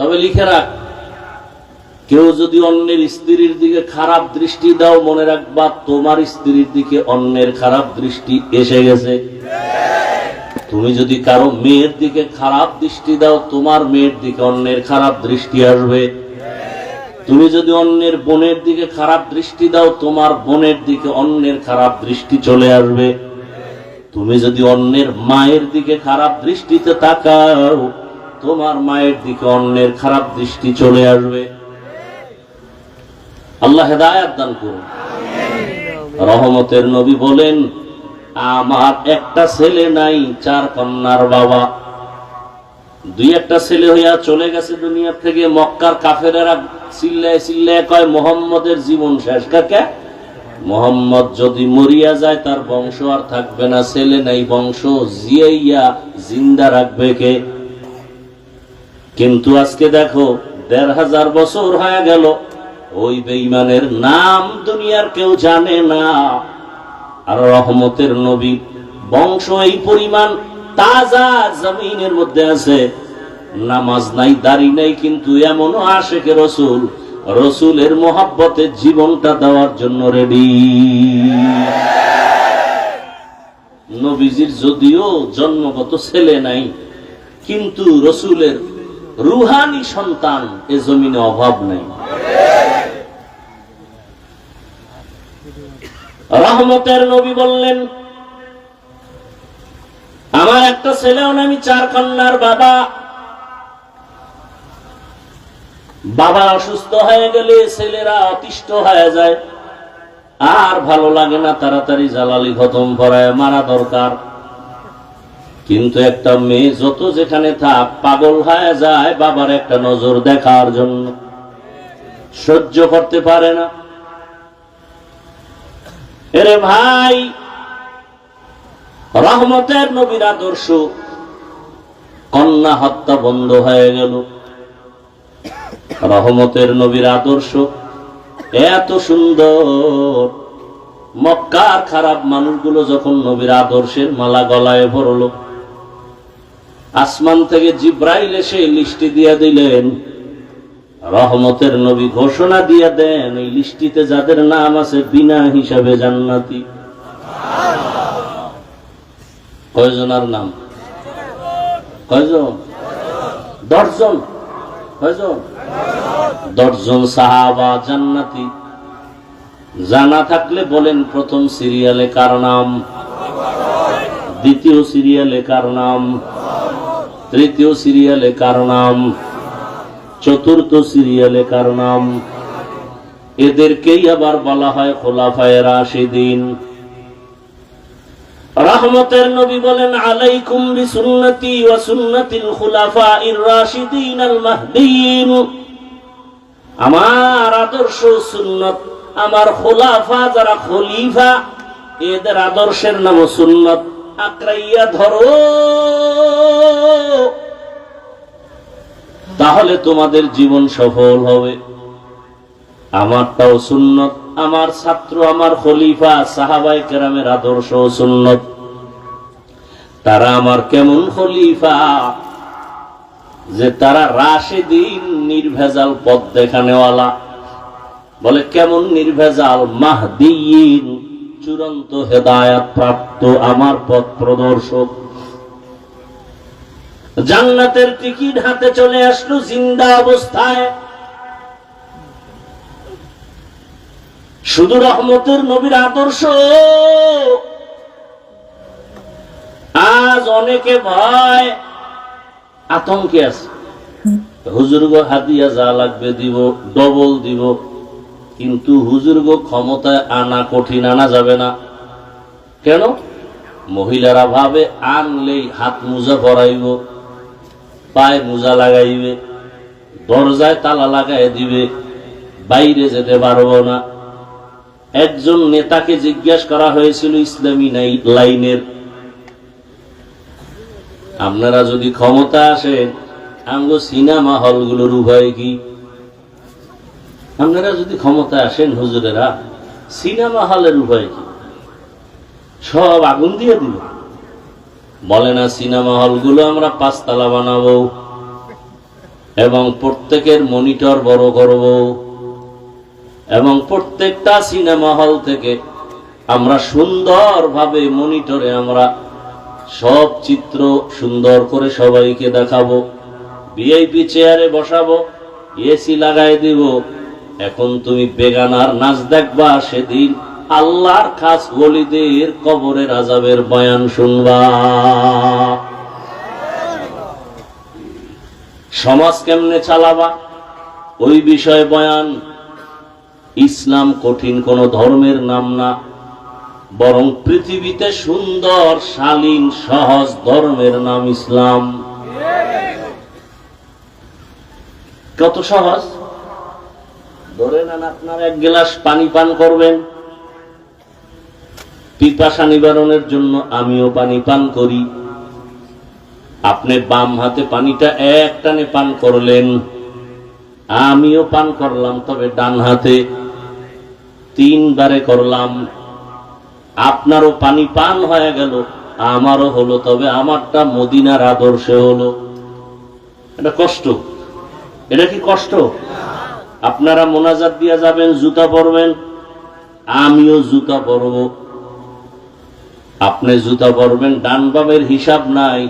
তবে লিখে রাখ। কেউ যদি অন্যের স্ত্রীর দিকে খারাপ দৃষ্টি দাও, মনে রাখবা তোমার স্ত্রীর দিকে অন্যের খারাপ দৃষ্টি এসে গেছে। তুমি যদি কারও মেয়ের দিকে খারাপ দৃষ্টি দাও, তোমার মেয়ের দিকে অন্যের খারাপ দৃষ্টি আসবে। তুমি যদি অন্যের বোনের দিকে খারাপ দৃষ্টি দাও, তোমার বোনের দিকে অন্যের খারাপ দৃষ্টি চলে আসবে। তুমি যদি অন্যের মায়ের দিকে খারাপ দৃষ্টিতে তাকাও তোমার মায়ের দিকে অন্যের খারাপ দৃষ্টি চলে আসবে। আল্লাহ হেদায়াত দান করুন। রহমতের নবী বলেন আমার একটা ছেলে নাই চার কন্যার বাবা। দুই একটা ছেলে হইয়া চলে গেছে দুনিয়ার থেকে মক্কার কাফেরেরা চিল্লায় চিল্লায় কয় মোহাম্মদের জীবন শেষ কাকে। মোহাম্মদ যদি মরিয়া যায় তার বংশ আর থাকবে না। ছেলে নাই বংশ। জিয়াইয়া জিন্দা রাখবে কে? কিন্তু আজকে দেখো, দেড় হাজার বছর হয়ে গেল। ওই বেইমানের নাম দুনিয়ার কেউ জানে না। আর রহমতের নবী, বংশ এই পরিমাণ তাজা জমিনের মধ্যে আছে। নামাজ নাই, দাড়ি নাই, কিন্তু এমনও আশেকে রসুল। রসুলের মোহাব্বতে জীবনটা দেওয়ার জন্য রেডি নবীজির যদিও জন্মগত ছেলে নাই, কিন্তু রসুলের রুহানি সন্তান এ জমিনে অভাব নাই। রহমতের নবী বললেন, আমার একটা ছেলেও না আমি চার কন্যার বাবা। বাবা অসুস্থ হয়ে গেলে ছেলেরা অতিষ্ঠ হয়ে যায়। আর ভালো লাগে না, তাড়াতাড়ি জালালি খতম করায়, মারা দরকার। কিন্তু একটা মেয়ে যত যেখানে থাক পাগল হয়ে যায় বাবার একটা নজর দেখার জন্য। সহ্য করতে পারে না। এরে ভাই, রহমতের নবীর আদর্শ, কন্যা হত্যা বন্ধ হয়ে গেল। রহমতের নবীর আদর্শ এত সুন্দর। মক্কার খারাপ মানুষগুলো যখন নবীর আদর্শের মালা গলায় ভরল আসমান থেকে জিব্রাইল এসে লিস্টি দিয়ে দিলেন। রহমতের নবী ঘোষণা দিয়ে দেন, এই লিস্টিতে যাদের নাম আছে বিনা হিসাবে জান্নাতি। কয়জনার নাম? কয়জন? দশজন। কয়জন? দশজন সাহাবা জান্নাতি। জানা থাকলে বলেন প্রথম সিরিয়ালে কার নাম? দ্বিতীয় সিরিয়ালে কার নাম? তৃতীয় সিরিয়ালে কার নাম? চতুর্থ সিরিয়ালে কার নাম? এদেরকেই আবার বলা হয় খোলাফায় রাশিদিন। রহমতের নবী বলেন, আলাইকুম বিসুন্নতি ওয়া সুন্নাতিল খুলাফাইর রাশিদিন আল মাহদিয়িন আমার আদর্শ সুন্নত, আমার খোলাফা যারা খলিফা, এদের আদর্শের নাম সুন্নত। আঁকড়াইয়া ধরো। তাহলে তোমাদের জীবন সফল হবে। আমারটাও সুন্নত, আমার ছাত্র, আমার খলিফা সাহাবাই কেরামের আদর্শ সুন্নত। তারা আমার কেমন খলিফা? যে তারা রাশে দিন নির্ভেজাল পথ দেখানেওয়ালা। বলে, কেমন নির্ভেজাল মাহদিন চূড়ান্ত হেদায়াত প্রাপ্ত আমার পথ প্রদর্শক। জান্নাতের টিকিট হাতে চলে আসলো জিন্দা অবস্থায়। শুধু রহমতের নবীর আদর্শ। আজ অনেকে ভয়, আতঙ্কে আছে। হুজুর্গ হাতিয়া যা লাগবে দিব ডবল দিব। কিন্তু হুজুর্গ ক্ষমতায় আনা কঠিন আনা যাবে না। কেন? মহিলারা ভাবে, আনলেই হাত মোজা পরাইব, পায়ে মোজা লাগাইবে, দরজায় তালা লাগাই দিবে, বাইরে যেতে পারব না। একজন নেতাকে জিজ্ঞাসা করা হয়েছিল ইসলামী লাইনের। আপনারা যদি ক্ষমতা আসেন, আঙ্গ সিনেমা হলগুলোর উভয় কি? আপনারা যদি ক্ষমতা আসেন হুজুরেরা, সিনেমা হলের উভয় কি? সব আগুন দিয়ে দিল। বলে না, সিনেমা হলগুলো আমরা পাঁচতলা বানাবো এবং প্রত্যেকের মনিটর বড় করব এবং প্রত্যেকটা সিনেমা হল থেকে আমরা সুন্দরভাবে মনিটরে আমরা সব চিত্র সুন্দর করে সবাইকে দেখাবো, ভিআইপি চেয়ারে বসাবো, এসি লাগাই দিব এখন তুমি বেগানার নাচ দেখবা সেদিন আল্লাহর খাস ওলিদের কবরের আজাবের বয়ান শুনবা। সমাজ কেমনে চালাবা? ওই বিষয়ে বয়ান। ইসলাম কঠিন, কোন ধর্মের নাম না। বরং পৃথিবীতে সুন্দর, শালীন, সহজ ধর্মের নাম ইসলাম। কত সহজ? ধরে নেন আপনার এক গ্লাস পানি পান করবেন। পিপাসা নিবারণের জন্য আমিও পানি পান করি। আপনি বাম হাতে পানিটা এক টানে পান করলেন, আমিও পান করলাম, তবে ডান হাতে তিনবারে করলাম। আপনারও পানি পান হয়ে গেল, আমারও হলো, তবে আমারটা মদিনার আদর্শে হলো। এটা কষ্ট। এটা কি কষ্ট? আপনারা মোনাজাত দিয়া যাবেন, জুতা পরবেন। আমিও জুতা পরব। আপনি জুতা পরবেন, ডান বামের হিসাব নাই।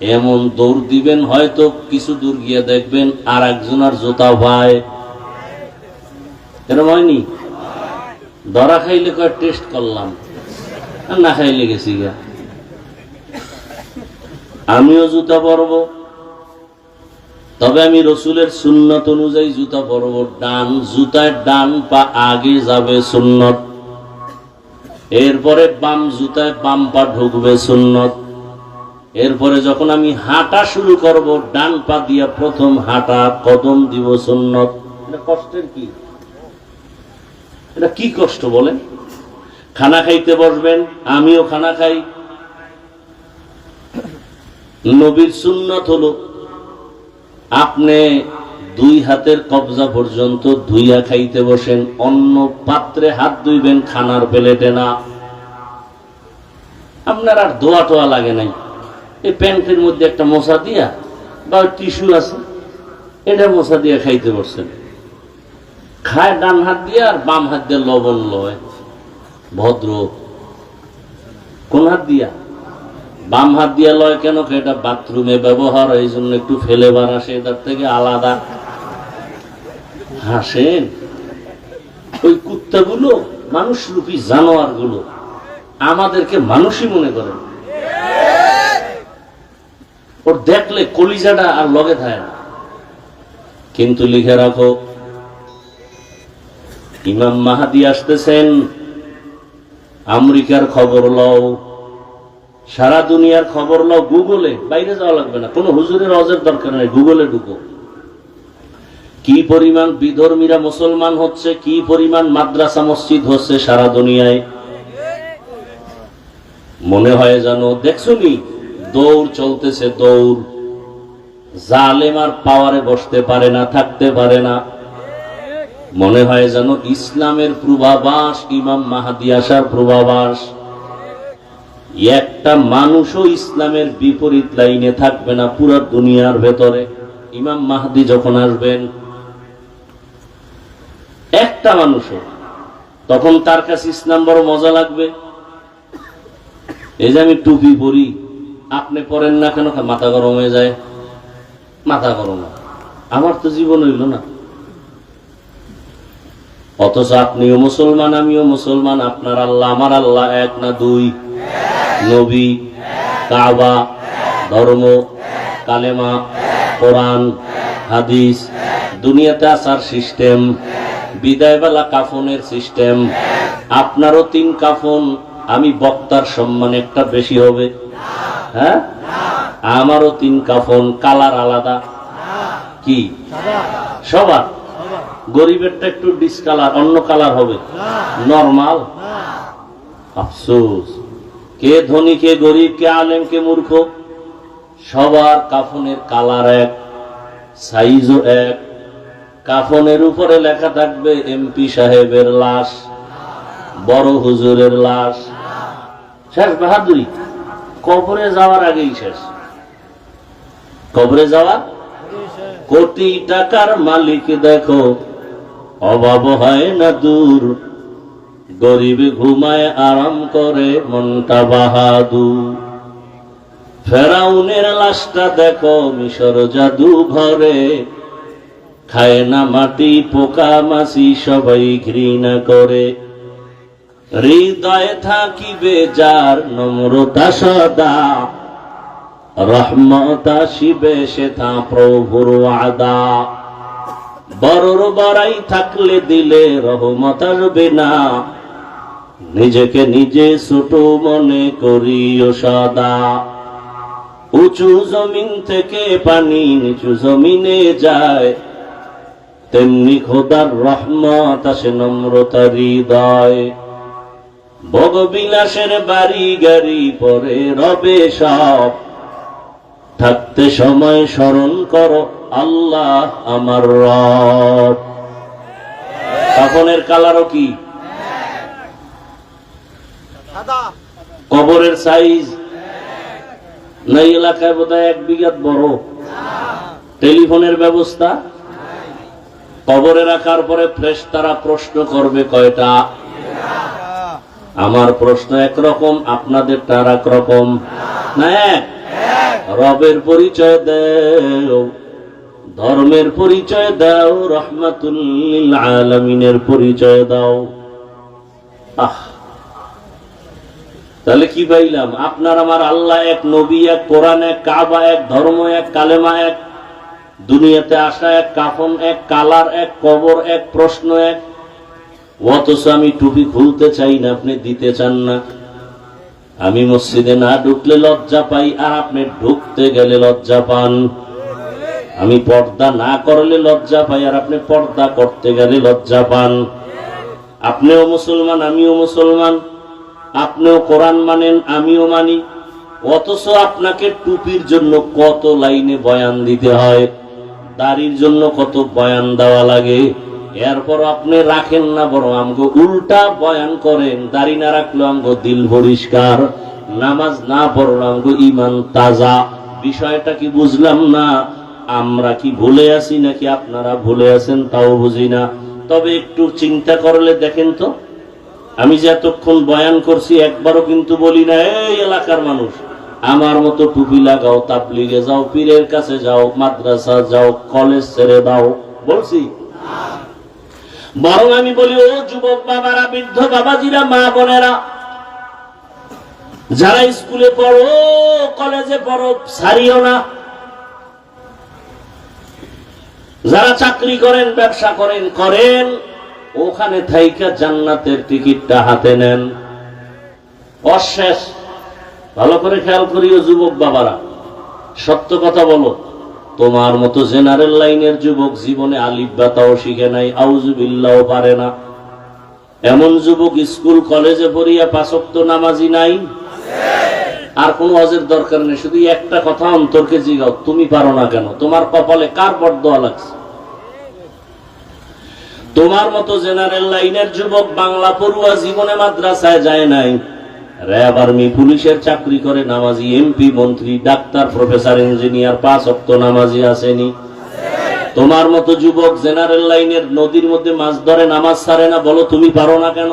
এমন দৌড় দিবেন, হয়তো কিছু দূর গিয়ে দেখবেন আর একজনের জুতা ভাই। এরকম হয়নি? ধরা খাইলে টেস্ট করলাম। না খাইলে গেছি গা। আমিও জুতা পরব। তবে আমি রসুলের সুন্নত অনুযায়ী জুতা পরব। ডান জুতায় ডান পা আগে যাবে সুন্নত। এরপরে বাম জুতায় বাম পা ঢুকবে সুন্নত। এরপরে যখন আমি হাঁটা শুরু করব ডান পা দিয়া প্রথম হাঁটা কদম দিব সুন্নত। এটা কষ্টের কি? এটা কি কষ্ট বলেন? খানা খাইতে বসবেন আমিও খানা খাই। নবীর সুন্নত হলো আপনি দুই হাতের কবজা পর্যন্ত ধুইয়া খাইতে বসেন, অন্য পাত্রে হাত ধুইবেন, খানার প্লেটে না। আপনার আর ধোয়া টোয়া লাগে নাই। এই প্যান্টের মধ্যে একটা মশা দিয়া বা টিস্যু আছে, এটা মশা দিয়া খাইতে বসছেন। খায় ডান হাত দিয়ে আর বাম হাত দিয়ে লবণ লয়। ভদ্র কোন হাত দিয়া? বাম হাত দিয়ে লয় কেন? এটা বাথরুমে ব্যবহার, এই জন্য একটু ফেলে বার আসে, এটার থেকে আলাদা। হাসেন? ওই কুত্তাগুলো মানুষ রূপী জানোয়ারগুলো আমাদেরকে মানুষই মনে করেন ওর দেখলে কলিজাটা আর লগে থাকে না। কিন্তু লিখে রাখো, ইমাম মাহাদি আসতেছেন, আমেরিকার খবর লও। সারা দুনিয়ার খবর লও গুগলে, বাইরে যাওয়া লাগবে না। কোনো হুজুরের অজের দরকার নেই, গুগলে ঢুকো। কি পরিমাণ বিধর্মীরা মুসলমান হচ্ছে, কি পরিমাণ মাদ্রাসা মসজিদ হচ্ছে সারা দুনিয়ায়। মনে হয় জানো দেখছ নি, দৌড় চলতেছে, দৌড়। জালেম আর পাওয়ারে বসতে পারে না, থাকতে পারে না। মনে হয় যেন ইসলামের পূর্বাভাস, ইমাম মাহাদি আসার পূর্বাভাস। একটা মানুষও ইসলামের বিপরীত লাইনে থাকবে না পুরো দুনিয়ার ভেতরে। ইমাম মাহাদি যখন আসবেন, একটা মানুষও, তখন তার কাছে ইসলাম বড় মজা লাগবে। এই যে আমি টুপি পরি, আপনি পরেন না কেন? মাথা গরম হয়ে যায়। মাথা গরম। আমার তো জীবন হইল না। অথচ আপনিও মুসলমান, আমিও মুসলমান, আপনার আল্লাহ, আমার আল্লাহ এক না দুই। নবী, কাবা, ধর্ম, কালেমা, কোরআন, হাদিস, দুনিয়াতে আসার সিস্টেম বিদায়বেলা কাফনের সিস্টেম, আপনারও তিন কাফন, আমি বক্তার সম্মান একটা বেশি হবে। হ্যাঁ? আমারও তিন কাফন, কালার আলাদা। কি? সবার? গরিবেরটা একটু ডিসকালার অন্য কালার হবে। নর্মাল? আফসোস। কে ধনী, কে গরিব, কে আলেম, কে মূর্খ, সবার কাফনের কালার এক, সাইজও এক। কাফনের উপরে লেখা থাকবে এমপি সাহেবের লাশ, বড় হুজুরের লাশ। শেষ, বাহাদুরি। কবরে যাওয়ার আগেই শেষ। কবরে যাওয়ার? কোটি টাকার মালিক দেখো, অভাব হয় না দূর। গরিব ঘুমায় আরাম করে মনটা বাহাদুর। ফেরাউনের লাশটা দেখো, মিশর জাদু ঘরে। খায় না মাটি, পোকা মাসি সবাই ঘৃণা করে। হৃদয়ে থাকিবে যার নম্রতা সদা। রহমত আসিবে, সে তা প্রভুর আদা বড়র বড়াই থাকলে দিলে রহমত আসবে না। নিজেকে নিজে ছোট মনে করিও সদা। উঁচু জমিন থেকে পানি নিচু জমিনে যায়। তেমনি খোদার রহমত আসে নম্রতা হৃদয়। ভোগবিলাসের বাড়ি গাড়ি পরে রবে সব। থাকতে সময় স্মরণ করো আল্লাহ আমার রব। কাফনের কালারও কি? কবরের সাইজ? না এই এলাকায় বোধহয় এক বিঘাত বড়। টেলিফোনের ব্যবস্থা? কবরে রাখার পরে ফ্রেশ তারা প্রশ্ন করবে কয়টা? আমার প্রশ্ন একরকম আপনাদের তার একরকম না এক। রবের পরিচয় দেও। ধর্মের পরিচয় দাও রহমাতুল্লিল আলমিনের পরিচয় দাও। আহ! তাহলে কি পাইলাম? আপনার আমার আল্লাহ এক নবী, এক কোরআন, এক কাবা, এক ধর্ম, এক কালেমা, এক দুনিয়াতে আসা, এক কাফন, এক কালার, এক কবর, এক প্রশ্ন, এক অথচ আমি টুপি খুলতে চাই না, আপনি দিতে চান না। আমি মসজিদে না ঢুকলে লজ্জা পাই, আর আপনি ঢুকতে গেলে লজ্জা পান। আমি পর্দা না করলে লজ্জা পাই, আর আপনি পর্দা করতে গেলে লজ্জা পান। আপনিও মুসলমান, আমিও মুসলমান। আপনিও কোরআন মানেন, আমিও মানি। অথচ আপনাকে টুপির জন্য কত লাইনে বয়ান দিতে হয়, দাড়ির জন্য কত বয়ান দেওয়া লাগে। এরপর আপনি রাখেন না বড় আমগো উল্টা বয়ান করেন, দাড়ি না রাখল আমগো দিল পরিষ্কার, নামাজ না পড়ল আমগো ইমান তাজা। বিষয়টা কি বুঝলাম না? আমরা কি ভুলে আছি নাকি আপনারা ভুলে আছেন তাও বুঝি না। তবে একটু চিন্তা করলে দেখেন তো। আমি যে এতক্ষণ বয়ান করছি, একবারও কিন্তু বলি না, এই এলাকার মানুষ, আমার মতো টুপি লাগাও, তাবলিগে যাও, পীরের কাছে যাও, মাদ্রাসা যাও, কলেজ ছেড়ে দাও। বলছি। বরং আমি বলি, ও যুবক বাবারা, বৃদ্ধ বাবাজিরা, মা বোনেরা, যারা স্কুলে পড়ো, কলেজে পড়ো, ছাড়িও না। যারা চাকরি করেন, ব্যবসা করেন করেন, ওখানে থাইকা জান্নাতের টিকিটটা হাতে নেন। অশেষ। ভালো করে খেয়াল করিও যুবক বাবারা। সত্য কথা বলো, তোমার মতো জেনারেল লাইনের যুবক জীবনে আলিফ বাতাও শিখে নাই আউজুবিল্লাও পারে না। এমন যুবক স্কুল, কলেজে পড়িয়া পাশক্ত নামাজি নাই? আর কোন অজের দরকার নেই, শুধু একটা কথা অন্তরকে জিগাও, তুমি পারো না কেন? তোমার কপালে কার বরদোয়া লাগছে? তোমার মতো জেনারেল লাইনের যুবক বাংলা পড়ুয়া জীবনে মাদ্রাসায় যায় নাই। র্যাব আর্মি পুলিশের চাকরি করে, নামাজি এমপি, মন্ত্রী, ডাক্তার, প্রফেসর, ইঞ্জিনিয়ার, পাঁচ অক্ত নামাজি আসেনি। তোমার মতো যুবক জেনারেল লাইনের নদীর মধ্যে মাছ ধরে, নামাজ ছাড়ে না, বলো তুমি পারো না কেন?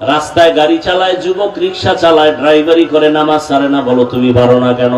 রাস্তায় গাড়ি চালায়, যুবক রিক্সা চালায় ড্রাইভারি করে নামাজ সারে না, বলো তুমি পারো না কেন?